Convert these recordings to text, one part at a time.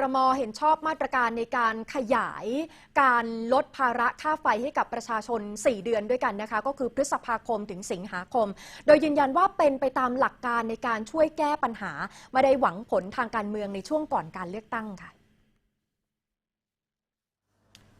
รมเห็นชอบมาตรการในการขยายการลดภาระค่าไฟให้กับประชาชน 4 เดือนด้วยกันนะคะ ก็คือพฤษภาคมถึงสิงหาคม โดยยืนยันว่าเป็นไปตามหลักการในการช่วยแก้ปัญหา ไม่ได้หวังผลทางการเมืองในช่วงก่อนการเลือกตั้งค่ะ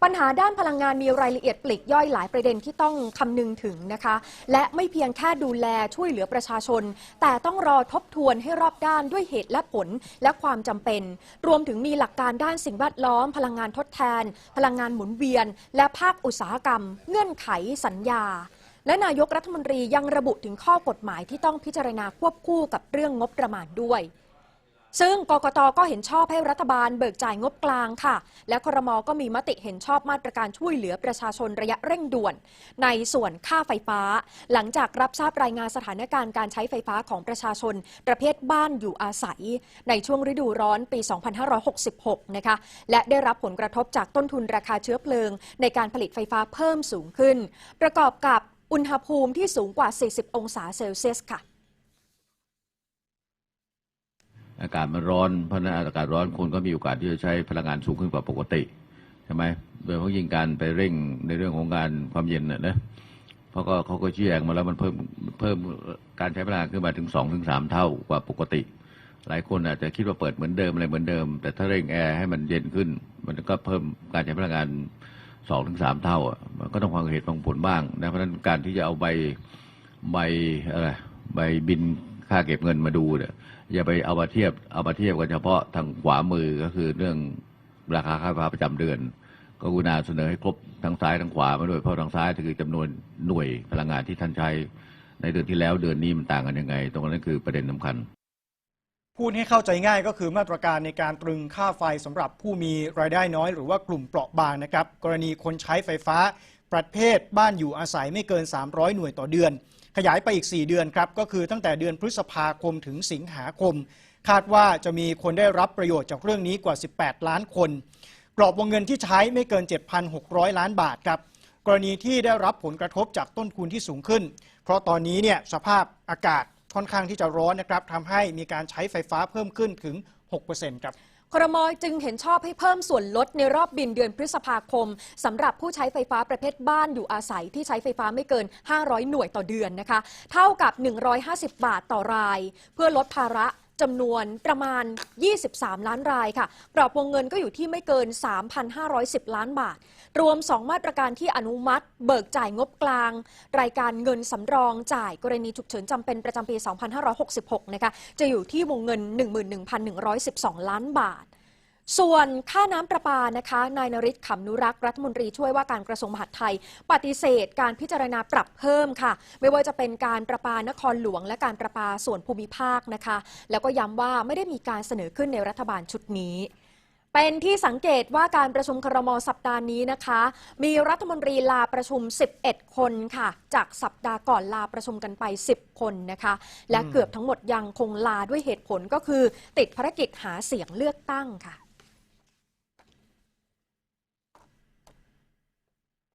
ปัญหาด้านพลังงานมีรายละเอียดปลีกย่อยหลายประเด็นที่ต้องคำนึงถึงนะคะ และไม่เพียงแค่ดูแลช่วยเหลือประชาชน แต่ต้องรอทบทวนให้รอบด้านด้วยเหตุและผลและความจำเป็น รวมถึงมีหลักการด้านสิ่งแวดล้อม พลังงานทดแทน พลังงานหมุนเวียน และภาคอุตสาหกรรม เงื่อนไขสัญญาและนายกรัฐมนตรียังระบุถึงข้อกฎหมายที่ต้องพิจารณาควบคู่กับเรื่องงบประมาณด้วย ซึ่งกกตก็เห็นชอบให้รัฐบาลเบิกจ่ายงบกลางค่ะ และครมก็มีมติเห็นชอบมาตรการช่วยเหลือประชาชนระยะเร่งด่วน ในส่วนค่าไฟฟ้า หลังจากรับทราบรายงานสถานการณ์การใช้ไฟฟ้าของประชาชน ประเภทบ้านอยู่อาศัย ในช่วงฤดูร้อนปี 2566 นะคะและได้รับผลกระทบจากต้นทุนราคาเชื้อเพลิง ในการผลิตไฟฟ้าเพิ่มสูงขึ้น ประกอบกับอุณหภูมิที่สูงกว่า 40 องศาเซลเซียสค่ะ อากาศมันร้อนเพราะนั้นอากาศร้อนคนก็มีโอกาสที่จะใช้พลังงานสูงขึ้นกว่าปกติใช่ไหมโดยเฉพาะยิ่งการไปเร่งในเรื่องของการความเย็นน่ะนะเพราะก็เขาก็ชี้แจงมาแล้วมันเพิ่มเพิ่มการใช้พลังงานขึ้นมาถึงสองถึงสามเท่ากว่าปกติ หลายคนอาจจะคิดว่าเปิดเหมือนเดิมอะไรเหมือนเดิม แต่ถ้าเร่งแอร์ให้มันเย็นขึ้น มันก็เพิ่มการใช้พลังงานสองถึงสามเท่าอะมันก็ต้องฟังเหตุฟังผลบ้างนะเพราะฉะนั้นการที่จะเอาใบใบอะไรใบบิน ค่าเก็บเงินมาดูเนี่ยอย่าไปเอามาเทียบเอามาเทียบกันเฉพาะทางขวามือก็คือเรื่องราคาค่าไฟฟ้าประจำเดือน ก็กุณาเสนอให้ครบทั้งซ้ายทั้งขวามาด้วยเพราะทางซ้ายคือจำนวนหน่วยพลังงานที่ท่านใช้ในเดือนที่แล้วเดือนนี้มันต่างกันยังไง ตรงนั้นคือประเด็นสำคัญพูดให้เข้าใจง่ายก็คือมาตรการในการตรึงค่าไฟสำหรับผู้มีรายได้น้อย หรือว่ากลุ่มเปราะบางนะครับ กรณีคนใช้ไฟฟ้า ประเภทบ้านอยู่อาศัยไม่เกิน 300 หน่วยต่อเดือน ขยายไปอีก 4 เดือนครับ ก็คือตั้งแต่เดือนพฤษภาคมถึงสิงหาคม คาดว่าจะมีคนได้รับประโยชน์จากเรื่องนี้กว่า 18 ล้านคน กรอบวงเงินที่ใช้ไม่เกิน 7,600 ล้านบาทครับกรณีที่ได้รับผลกระทบจากต้นทุนที่สูงขึ้น เพราะตอนนี้เนี่ยสภาพอากาศค่อนข้างที่จะร้อนนะครับทำให้มีการใช้ไฟฟ้าเพิ่มขึ้นถึง 6%ครับ ครมจึงเห็นชอบให้เพิ่มส่วนลดในรอบบินเดือนพฤษภาคมสำหรับผู้ใช้ไฟฟ้าประเภทบ้านอยู่อาศัยที่ใช้ไฟฟ้าไม่เกิน 500 หน่วยต่อเดือนนะคะ เท่ากับ 150 บาทต่อราย เพื่อลดภาระ จำนวนประมาณ 23 ล้านรายค่ะ กรอบวงเงินก็อยู่ที่ไม่เกิน 3,510 ล้านบาท รวม 2 มาตรการที่อนุมัติ เบิกจ่ายงบกลาง รายการเงินสำรองจ่ายกรณีฉุกเฉินจำเป็นประจำปี 2566 นะคะ จะอยู่ที่วงเงิน 11,112 ล้านบาท ส่วนค่าน้ำประปานะคะ นายนริศขำนุรักษ์รัฐมนตรีช่วยว่าการกระทรวงมหาดไทย ปฏิเสธการพิจารณาปรับเพิ่มค่ะ ไม่ว่าจะเป็นการประปานครหลวง และการประปาส่วนภูมิภาคนะคะ แล้วก็ย้ำว่าไม่ได้มีการเสนอขึ้นในรัฐบาลชุดนี้เป็นที่สังเกตว่าการประชุมครมสัปดาห์นี้นะคะ มีรัฐมนตรีลาประชุม 11 คนค่ะ จากสัปดาห์ก่อนลาประชุมกันไป 10 คนนะคะ และเกือบทั้งหมดยังคงลาด้วยเหตุผลก็คือ ติดภารกิจหาเสียงเลือกตั้งค่ะ